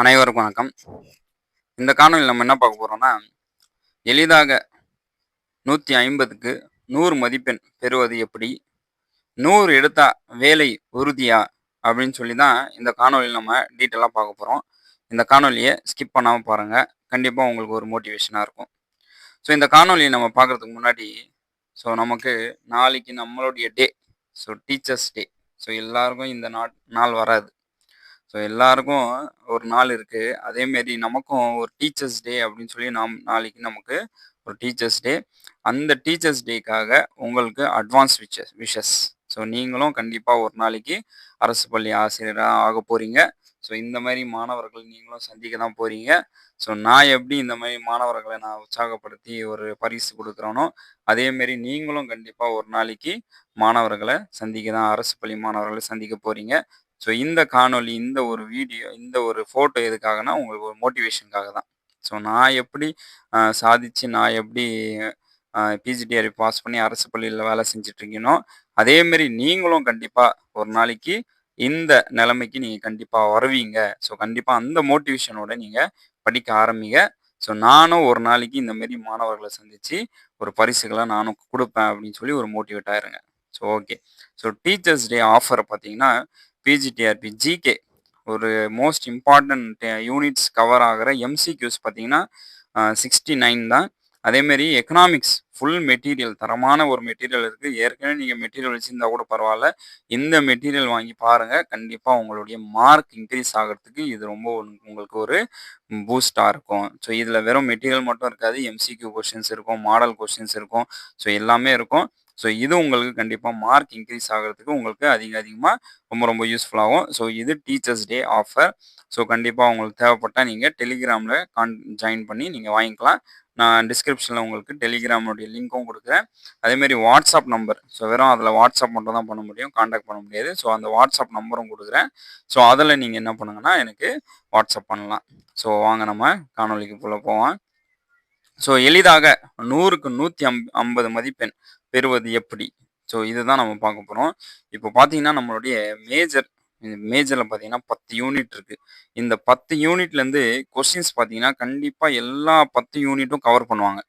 அனைவருக்கும் வணக்கம். இந்த காணொலியில் நம்ம என்ன பார்க்க போகிறோம்னா எளிதாக நூற்றி ஐம்பதுக்கு நூறு மதிப்பெண் பெறுவது எப்படி? நூறு எடுத்தா வேலை உறுதியா? அப்படின்னு சொல்லி தான் இந்த காணொலியில் நம்ம டீட்டெயிலாக பார்க்க போகிறோம் இந்த காணொலியை ஸ்கிப் பண்ணாமல் பாருங்கள் கண்டிப்பாக உங்களுக்கு ஒரு மோட்டிவேஷனாக இருக்கும். ஸோ இந்த காணொலியை நம்ம பார்க்குறதுக்கு முன்னாடி ஸோ நமக்கு நாளைக்கு நம்மளுடைய day so teachers day so எல்லாருக்கும் இந்த நாட் நாள் வராது. ஸோ எல்லாருக்கும் ஒரு நாள் இருக்குது அதேமாரி நமக்கும் ஒரு டீச்சர்ஸ் டே அப்படின்னு சொல்லி நாம் நாளைக்கு நமக்கு ஒரு டீச்சர்ஸ் டே அந்த டீச்சர்ஸ் டேக்காக உங்களுக்கு அட்வான்ஸ் விஷஸ் விஷஸ் ஸோ நீங்களும் கண்டிப்பாக ஒரு நாளைக்கு அரசு பள்ளி ஆசிரியராக ஆக போகிறீங்க ஸோ இந்த மாதிரி மாணவர்கள் நீங்களும் சந்திக்க தான் போகிறீங்க ஸோ நான் எப்படி இந்த மாதிரி மாணவர்களை நான் உற்சாகப்படுத்தி ஒரு பரிசு கொடுக்குறேனோ அதேமாரி நீங்களும் கண்டிப்பாக ஒரு நாளைக்கு மாணவர்களை சந்திக்க தான் அரசு பள்ளி மாணவர்களை சந்திக்க போகிறீங்க ஸோ இந்த காணொலி இந்த ஒரு வீடியோ இந்த ஒரு ஃபோட்டோ எதுக்காகனா உங்களுக்கு ஒரு மோட்டிவேஷனுக்காக தான். ஸோ நான் எப்படி சாதித்து நான் எப்படி பிஜிடிஆர் பாஸ் பண்ணி அரசு பள்ளியில் வேலை செஞ்சிட்ருக்கீனோ அதேமாரி நீங்களும் கண்டிப்பாக ஒரு நாளைக்கு இந்த நிலைமைக்கு நீங்கள் கண்டிப்பாக வருவீங்க. ஸோ கண்டிப்பாக அந்த மோட்டிவேஷனோட நீங்கள் படிக்க ஆரம்பிங்க. ஸோ நானும் ஒரு நாளைக்கு இந்த மாரி மாணவர்களை சந்தித்து ஒரு பரிசுகளை நானும் கொடுப்பேன் அப்படின்னு சொல்லி ஒரு மோட்டிவேட் ஆயிருங்க. So okay so teachers day offer பார்த்தீங்கன்னா பிஜிடிஆர்பி ஜிகே ஒரு மோஸ்ட் இம்பார்ட்டன்ட் யூனிட்ஸ் கவர் ஆகிற எம்சிக்யூஸ் பார்த்தீங்கன்னா சிக்ஸ்டி நைன் தான். அதேமாரி எக்கனாமிக்ஸ் ஃபுல் மெட்டீரியல் தரமான ஒரு மெட்டீரியல் இருக்குது ஏற்கனவே நீங்கள் மெட்டீரியல் வச்சுருந்தா கூட பரவாயில்ல. இந்த மெட்டீரியல் வாங்கி பாருங்கள் கண்டிப்பாக உங்களுடைய மார்க் இன்க்ரீஸ் ஆகிறதுக்கு இது ரொம்ப உங்களுக்கு ஒரு பூஸ்டாக இருக்கும். ஸோ இதில் வெறும் மெட்டீரியல் மட்டும் இருக்காது. எம்சிக்யூ கொஷின்ஸ் இருக்கும் மாடல் கொஷின்ஸ் இருக்கும். ஸோ எல்லாமே இருக்கும். ஸோ இது உங்களுக்கு கண்டிப்பாக மார்க் இன்க்ரீஸ் ஆகிறதுக்கு உங்களுக்கு அதிக அதிகமாக ரொம்ப ரொம்ப யூஸ்ஃபுல்லாகும் ஸோ இது டீச்சர்ஸ் டே ஆஃபர் ஸோ கண்டிப்பாக உங்களுக்கு தேவைப்பட்டால் நீங்கள் டெலிகிராமில் கான் ஜாயின் பண்ணி நீங்கள் வாங்கிக்கலாம். நான் டிஸ்கிரிப்ஷனில் உங்களுக்கு டெலிகிராமுடைய லிங்க்கும் கொடுக்குறேன். அதேமாரி வாட்ஸ்அப் நம்பர் ஸோ வெறும் அதில் வாட்ஸ்அப் மட்டும் தான் பண்ண முடியும். காண்டாக்ட் பண்ண முடியாது. ஸோ அந்த வாட்ஸ்அப் நம்பரும் கொடுக்குறேன். ஸோ அதில் நீங்கள் என்ன பண்ணுங்கன்னா எனக்கு வாட்ஸ்அப் பண்ணலாம். ஸோ வாங்க நம்ம காணொலிக்கு போல போவோம் ஸோ எளிதாக நூறுக்கு நூற்றி அம் ஐம்பது மதிப்பெண். பெறுவது எப்படி? ஸோ இதுதான் நம்ம பார்க்க போகிறோம் இப்போ பார்த்தீங்கன்னா நம்மளுடைய மேஜர் மேஜரில் பார்த்தீங்கன்னா பத்து யூனிட் இருக்குது இந்த பத்து யூனிட்லேருந்து கொஸ்டின்ஸ் பார்த்தீங்கன்னா கண்டிப்பாக எல்லா பத்து யூனிட்டும் கவர் பண்ணுவாங்க.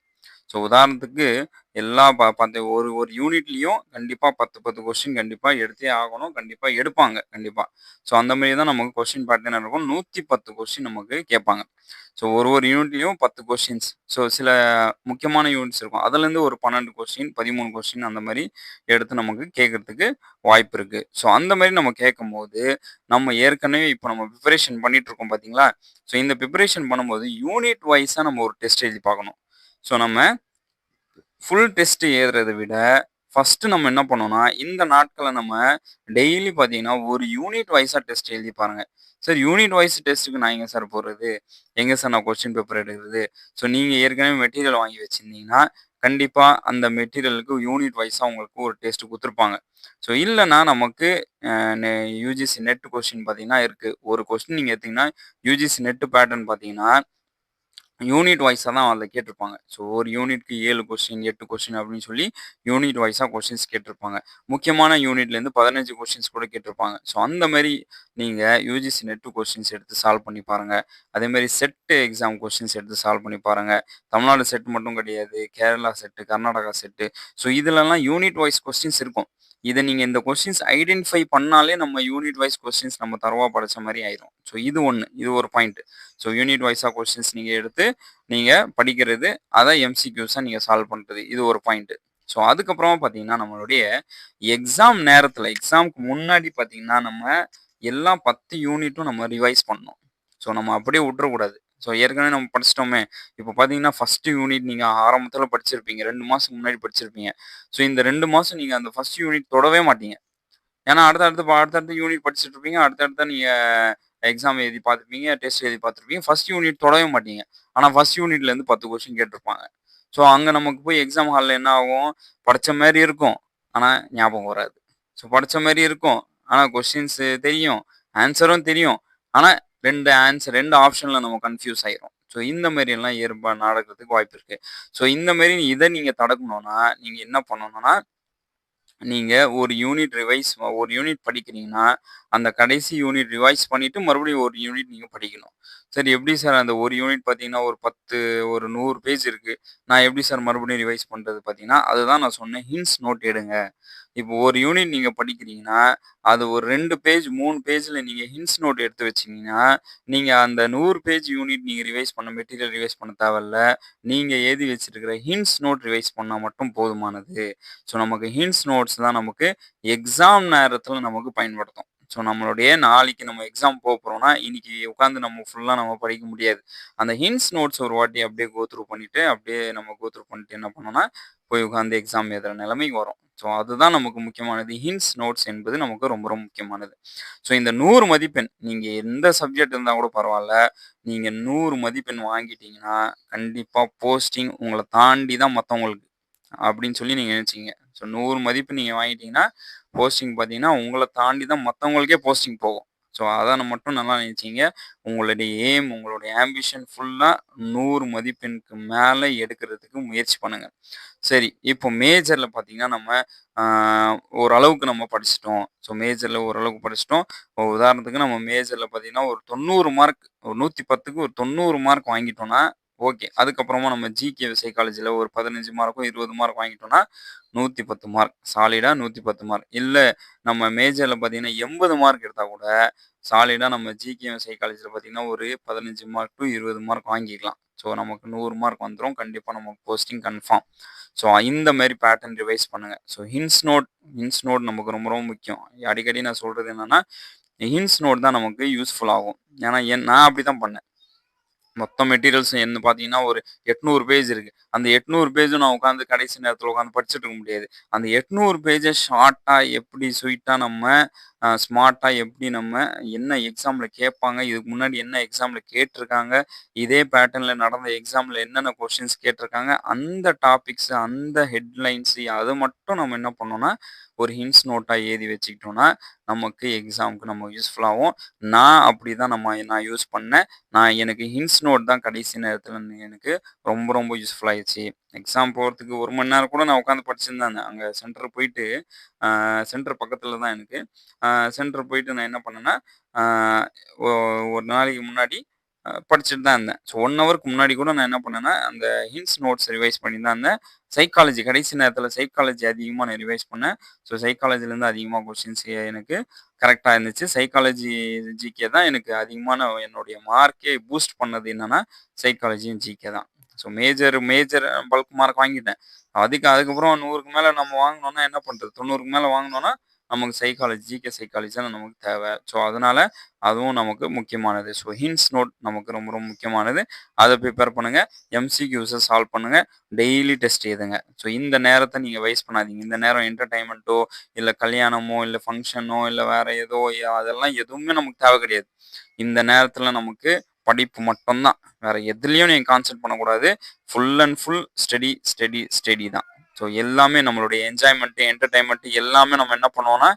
ஸோ உதாரணத்துக்கு எல்லா ப பத்து ஒரு ஒரு யூனிட்லேயும் கண்டிப்பாக பத்து பத்து கொஸ்டின் கண்டிப்பாக எடுத்தே ஆகணும். கண்டிப்பாக எடுப்பாங்க. கண்டிப்பாக ஸோ அந்த மாதிரி தான் நமக்கு கொஸ்டின் பார்த்தீங்கன்னா இருக்கும். நூற்றி பத்து கொஸ்டின் நமக்கு கேட்பாங்க. ஸோ ஒரு ஒரு யூனிட்லேயும் பத்து கொஸ்டின்ஸ் ஸோ சில முக்கியமான யூனிட்ஸ் இருக்கும். அதுலேருந்து ஒரு பன்னெண்டு கொஸ்டின் பதிமூணு கொஸ்டின் அந்த மாதிரி எடுத்து நமக்கு கேட்கறதுக்கு வாய்ப்பு இருக்குது ஸோ அந்த மாதிரி நம்ம கேட்கும் போது நம்ம ஏற்கனவே இப்போ நம்ம ப்ரிப்பரேஷன் பண்ணிட்டு இருக்கோம் பார்த்தீங்களா? ஸோ இந்த ப்ரிப்பரேஷன் பண்ணும்போது யூனிட் வைஸாக நம்ம ஒரு டெஸ்ட் எழுதி பார்க்கணும். ஸோ நம்ம ஃபுல் டெஸ்ட் எழுதுறதை விட ஃபஸ்ட்டு நம்ம என்ன பண்ணோம்னா இந்த நாட்களை நம்ம டெய்லி பார்த்தீங்கன்னா ஒரு யூனிட் வைஸாக டெஸ்ட் எழுதி பாருங்கள் சார் யூனிட் வைஸ் டெஸ்ட்டுக்கு நான் எங்கே சார் போடுறது? எங்கே சார் நான் கொஸ்டின் பேப்பர் எடுக்கிறது? ஸோ நீங்கள் ஏற்கனவே மெட்டீரியல் வாங்கி வச்சுருந்தீங்கன்னா கண்டிப்பாக அந்த மெட்டீரியலுக்கு யூனிட் வைஸாக உங்களுக்கு ஒரு டெஸ்ட் கொடுத்துருப்பாங்க. ஸோ இல்லைன்னா நமக்கு யூஜிசி நெட் கொஸ்டின் பார்த்தீங்கன்னா இருக்குது ஒரு கொஸ்டின் நீங்கள் எடுத்தீங்கன்னா யூஜிசி நெட்டு பேட்டர்ன் பார்த்தீங்கன்னா யூனிட் வைஸாக தான் அதில் கேட்டிருப்பாங்க. ஸோ ஒரு யூனிட்க்கு ஏழு கொஸ்டின் எட்டு கொஸ்டின் அப்படின்னு சொல்லி யூனிட் வைஸாக கொஸ்டின்ஸ் கேட்டிருப்பாங்க. முக்கியமான யூனிட்லேருந்து பதினஞ்சு கொஸ்டின்ஸ் கூட கேட்டிருப்பாங்க. ஸோ அந்த மாதிரி நீங்கள் யூஜிசி நெட்டு கொஸ்டின்ஸ் எடுத்து சால்வ் பண்ணி பாருங்கள் அதேமாதிரி செட்டு எக்ஸாம் கொஸ்டின்ஸ் எடுத்து சால்வ் பண்ணி பாருங்கள் தமிழ்நாடு செட் மட்டும் கிடையாது. Kerala set Karnataka set so இதிலலாம் யூனிட் வைஸ் கொஸ்டின்ஸ் இருக்கும். இதை நீங்கள் இந்த கொஸ்டின்ஸ் ஐடென்டிஃபை பண்ணாலே நம்ம யூனிட் வைஸ் கொஸ்டின்ஸ் நம்ம தரவா படித்த மாதிரி ஆயிரும். ஸோ இது ஒன்று இது ஒரு பாயிண்ட் ஸோ யூனிட் வைஸாக கொஸ்டின்ஸ் நீங்கள் எடுத்து நீங்கள் படிக்கிறது அதை எம்சிக்யூஸாக நீங்கள் சால்வ் பண்ணுறது இது ஒரு பாயிண்ட்டு ஸோ அதுக்கப்புறமா பார்த்தீங்கன்னா நம்மளுடைய எக்ஸாம் நேரத்தில் எக்ஸாமுக்கு முன்னாடி பார்த்தீங்கன்னா நம்ம எல்லா பத்து யூனிட்டும் நம்ம ரிவைஸ் பண்ணோம் ஸோ நம்ம அப்படியே விட்டுறக்கூடாது. ஸோ ஏற்கனவே நம்ம படிச்சிட்டோமே. இப்போ பார்த்தீங்கன்னா ஃபஸ்ட்டு யூனிட் நீங்கள் ஆரம்பத்தில் படிச்சிருப்பீங்க. ரெண்டு மாதம் முன்னாடி படிச்சிருப்பீங்க. ஸோ இந்த ரெண்டு மாதம் நீங்கள் அந்த ஃபஸ்ட் யூனிட் தொடவே மாட்டீங்க. ஏன்னா அடுத்த அடுத்த அடுத்தடுத்த யூனிட் படிச்சுட்டு இருப்பீங்க. அடுத்தடுத்த நீங்கள் எக்ஸாம் எழுதி பார்த்துருப்பீங்க டெஸ்ட் எழுதி பார்த்துருப்பீங்க. ஃபஸ்ட் யூனிட் தொடவே மாட்டீங்க. ஆனால் ஃபஸ்ட் யூனிட்லேருந்து பத்து கொஸ்டின் கேட்டிருப்பாங்க. ஸோ அங்கே நமக்கு போய் எக்ஸாம் ஹாலில் என்ன ஆகும்? படித்த மாதிரி இருக்கும். ஆனால் ஞாபகம் வராது. ஸோ படித்த மாதிரி இருக்கும். ஆனால் கொஸ்டின்ஸு தெரியும். ஆன்சரும் தெரியும். ஆனால் ரெண்டு ஆன்சர் ரெண்டு ஆப்ஷனில் நம்ம கன்ஃபியூஸ் ஆயிரும் ஸோ இந்த மாதிரியெல்லாம் ஏற்பா நடக்கிறதுக்கு வாய்ப்பு இருக்குது ஸோ இந்த மாரி இதை நீங்கள் தடுக்கணும்னா நீங்கள் என்ன பண்ணணும்னா நீங்கள் ஒரு யூனிட் ரிவைஸ் ஒரு யூனிட் படிக்கிறீங்கன்னா, அந்த கடைசி யூனிட் ரிவைஸ் பண்ணிவிட்டு மறுபடியும் ஒரு யூனிட் நீங்கள் படிக்கணும். சரி எப்படி சார் அந்த ஒரு யூனிட் பார்த்தீங்கன்னா, ஒரு 10 ஒரு நூறு பேஜ் இருக்குது நான் எப்படி சார் மறுபடியும் ரிவைஸ் பண்ணுறது பார்த்தீங்கன்னா, அதுதான் நான் சொன்னேன். ஹிண்ட்ஸ் நோட் எடுங்க. இப்போ ஒரு யூனிட் நீங்கள் படிக்கிறீங்கன்னா, அது ஒரு ரெண்டு பேஜ், மூணு பேஜில் நீங்கள் ஹிண்ட்ஸ் நோட் எடுத்து வச்சீங்கன்னா, நீங்கள் அந்த நூறு பேஜ் யூனிட் நீங்கள் ரிவைஸ் பண்ண மெட்டீரியல் ரிவைஸ் பண்ண தேவையில்ல. நீங்கள் எழுதி வச்சிருக்கிற ஹிண்ட்ஸ் நோட் ரிவைஸ் பண்ணால் மட்டும் போதுமானது. ஸோ நமக்கு ஹிண்ட்ஸ் நோட்ஸ் தான் நமக்கு எக்ஸாம் நேரத்தில் நமக்கு பயன்படுத்தும். ஸோ நம்மளுடைய நாளைக்கு நம்ம எக்ஸாம் போக போகிறோம்னா இன்னைக்கு உட்காந்து நம்ம ஃபுல்லாக நம்ம படிக்க முடியாது. அந்த ஹிண்ட்ஸ் நோட்ஸ் ஒரு வாட்டி அப்படியே கோத்ரூ பண்ணிவிட்டு அப்படியே நம்ம கோத்ரூ பண்ணிட்டு என்ன பண்ணோம்னா, போய் உட்காந்து எக்ஸாம் எழுதுகிற நிலைமைக்கு வரும். ஸோ அதுதான் நமக்கு முக்கியமானது. ஹிண்ட்ஸ் நோட்ஸ் என்பது நமக்கு ரொம்ப ரொம்ப முக்கியமானது. ஸோ இந்த நூறு மதிப்பெண் நீங்கள் எந்த சப்ஜெக்ட் இருந்தால் கூட பரவாயில்ல நீங்கள் நூறு மதிப்பெண் வாங்கிட்டீங்கன்னா, கண்டிப்பாக போஸ்டிங் உங்களை தாண்டி தான் மற்றவங்களுக்கு அப்படின்னு சொல்லி நீங்கள் நினச்சிங்க ஸோ நூறு மதிப்பெண் நீங்கள் வாங்கிட்டீங்கன்னா, போஸ்டிங் பார்த்தீங்கன்னா, உங்களை தாண்டி தான் மற்றவங்களுக்கே போஸ்டிங் போகும். ஸோ அத மட்டும் நல்லா நினச்சிங்க உங்களுடைய எய்ம், உங்களுடைய ஆம்பிஷன் ஃபுல்லாக நூறு மதிப்பெண்க்கு மேலே எடுக்கிறதுக்கு முயற்சி பண்ணுங்கள் சரி, இப்போ மேஜரில் பார்த்தீங்கன்னா, நம்ம ஓரளவுக்கு நம்ம படிச்சுட்டோம். ஸோ மேஜரில் ஓரளவுக்கு படிச்சுட்டோம். உதாரணத்துக்கு நம்ம மேஜரில் பார்த்தீங்கன்னா, ஒரு 90 மார்க் ஒரு 110க்கு ஒரு 90 மார்க் வாங்கிட்டோம்னா, ஓகே. அதுக்கப்புறமா நம்ம ஜிகே காலேஜில் ஒரு பதினஞ்சு மார்க்கும் இருபது மார்க் வாங்கிட்டோம்னா, 110 மார்க். சாலிடாக நூற்றி பத்து மார்க். இல்லை நம்ம மேஜரில் பார்த்தீங்கன்னா, 80 மார்க் எடுத்தால் கூட, சாலிடாக நம்ம ஜிகே காலேஜில் பார்த்தீங்கன்னா, ஒரு 15 மார்க் டு இருபது மார்க் வாங்கிக்கலாம். ஸோ நமக்கு நூறு மார்க் வந்துடும் கண்டிப்பாக நமக்கு போஸ்டிங் கன்ஃபார்ம். ஸோ இந்த மாதிரி பேட்டர்ன் ரிவைஸ் பண்ணுங்கள் so hints note hints note நமக்கு ரொம்ப ரொம்ப முக்கியம். அடிக்கடி நான் சொல்கிறது என்னென்னா ஹிண்ட்ஸ் நோட் தான் நமக்கு யூஸ்ஃபுல் ஆகும். ஏன்னா, என் நான் அப்படிதான் பண்ணேன். மொத்த மெட்டீரியல்ஸ் என்ன பார்த்தீங்கன்னா, ஒரு 800 பேஜ் இருக்கு. அந்த 800 பேஜும் நான் உட்காந்து கடைசி நேரத்துல உட்காந்து படிச்சுட்டு இருக்க முடியாது. அந்த 800 பேஜ ஷார்ட்டா எப்படி ஸ்வீட்டாக நம்ம ஸ்மார்ட்டாக எப்படி நம்ம என்ன எக்ஸாமில் கேட்பாங்க, இதுக்கு முன்னாடி என்ன எக்ஸாமில் கேட்டிருக்காங்க இதே பேட்டர்னில் நடந்த எக்ஸாமில் என்னென்ன கொஷின்ஸ் கேட்டிருக்காங்க அந்த டாபிக்ஸ், அந்த ஹெட்லைன்ஸ் அது மட்டும் நம்ம என்ன பண்ணோம்னா, ஒரு ஹிண்ட்ஸ் நோட்டாக எழுதி வச்சுக்கிட்டோம்னா, நமக்கு எக்ஸாம்க்கு நம்ம யூஸ்ஃபுல்லாகவும் நான் அப்படி தான் நம்ம நான் யூஸ் பண்ணேன். நான் எனக்கு ஹிண்ட்ஸ் நோட் தான் கடைசி நேரத்தில் எனக்கு ரொம்ப ரொம்ப யூஸ்ஃபுல்லாகிடுச்சு எக்ஸாம் போகிறதுக்கு ஒரு மணி நேரம் கூட நான் உட்காந்து படிச்சிருந்தேன். அங்கே சென்டர் போயிட்டு சென்டர் பக்கத்தில் தான் எனக்கு. சென்டர் போயிட்டு நான் என்ன பண்ணேன்னா, ஒரு நாளைக்கு முன்னாடி படிச்சுட்டு தான் இருந்தேன். ஸோ ஒன் ஹவருக்கு முன்னாடி கூட நான் என்ன பண்ணேன்னா, அந்த ஹின்ஸ் நோட்ஸ் ரிவைஸ் பண்ணி தான் இருந்தேன். சைக்காலஜி கடைசி நேரத்தில் சைக்காலஜி அதிகமாக நான் ரிவைஸ் பண்ணேன். ஸோ சைக்காலஜிலேருந்து அதிகமாக கொஸ்டின்ஸ் எனக்கு கரெக்டாக இருந்துச்சு. சைக்காலஜி, ஜிகே தான் எனக்கு அதிகமான என்னுடைய மார்க்கே பூஸ்ட் பண்ணது என்னன்னா, சைக்காலஜியும் ஜிகே தான். So major major bulk mark வாங்கிட்டேன். அதுக்கு அதுக்கப்புறம் நூறுக்கு மேலே நம்ம வாங்கினோன்னா என்ன பண்ணுறது தொண்ணூறுக்கு மேலே வாங்கினோன்னா நமக்கு சைக்காலஜி, ஜிகே சைக்காலஜி தான் நமக்கு தேவை. ஸோ அதனால அதுவும் நமக்கு முக்கியமானது. ஸோ ஹிண்ட்ஸ் நோட் நமக்கு ரொம்ப ரொம்ப முக்கியமானது. அதை ப்ரிப்பேர் பண்ணுங்க. எம்சிக்யூஸை சால்வ் பண்ணுங்க. டெய்லி டெஸ்ட் எழுதுங்க. ஸோ இந்த நேரத்தை நீங்க வேஸ்ட் பண்ணாதீங்க. இந்த நேரம் என்டர்டைன்மெண்ட்டோ இல்லை கல்யாணமோ, இல்லை ஃபங்க்ஷனோ இல்லை வேற ஏதோ அதெல்லாம் எதுவுமே நமக்கு தேவை கிடையாது. இந்த நேரத்துல நமக்கு படிப்பு மட்டும்தான் வேற எதுலேயும் நீங்கள் கான்சென்ட் பண்ணக்கூடாது. Full and full study, study, study தான். ஸோ எல்லாமே நம்மளுடைய என்ஜாய்மெண்ட்டு என்டர்டைன்மெண்ட்டு எல்லாமே நம்ம என்ன பண்ணுவோம்னா,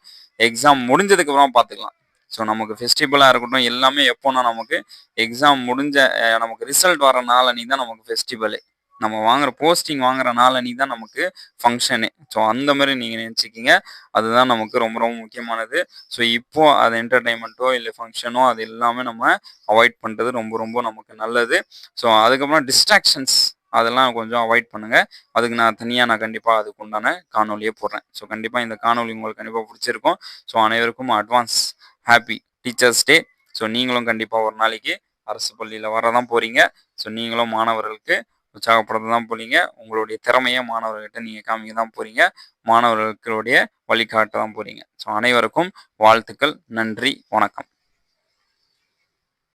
எக்ஸாம் முடிஞ்சதுக்கு அப்புறம் பார்த்துக்கலாம். ஸோ நமக்கு ஃபெஸ்டிவலாக இருக்கட்டும், எல்லாமே எப்போன்னா நமக்கு எக்ஸாம் முடிஞ்ச நமக்கு ரிசல்ட் வர நாளனி தான் நமக்கு ஃபெஸ்டிவலே. நம்ம வாங்குற போஸ்டிங் வாங்குற நாளன்னைக்கு தான் நமக்கு ஃபங்க்ஷனு ஸோ அந்த மாதிரி நீங்கள் நினச்சிக்கிங்க அதுதான் நமக்கு ரொம்ப ரொம்ப முக்கியமானது. ஸோ இப்போ அது என்டர்டைன்மெண்ட்டோ இல்லை ஃபங்க்ஷனோ அது எல்லாமே நம்ம அவாய்ட் பண்ணுறது ரொம்ப ரொம்ப நமக்கு நல்லது. ஸோ அதுக்கப்புறம் டிஸ்ட்ராக்ஷன்ஸ் அதெல்லாம் கொஞ்சம் அவாய்ட் பண்ணுங்க. அதுக்கு நான் தனியாக நான் கண்டிப்பாக அதுக்கு உண்டான காணொலியே போடுறேன். ஸோ கண்டிப்பாக இந்த காணொலி உங்களுக்கு கண்டிப்பாக பிடிச்சிருக்கும் ஸோ அனைவருக்கும் advance happy teachers day. So நீங்களும் கண்டிப்பாக ஒரு நாளைக்கு அரசு பள்ளியில் வர தான் போகிறீங்க ஸோ நீங்களும் மாணவர்களுக்கு உற்சாகப்படுத்த தான் போறீங்க. உங்களுடைய திறமைய மாணவர்கள்கிட்ட நீங்க காமிக்க தான் போறீங்க. மாணவர்களுடைய வழிகாட்ட தான் போறீங்க. ஸோ அனைவருக்கும் வாழ்த்துக்கள். நன்றி. வணக்கம்.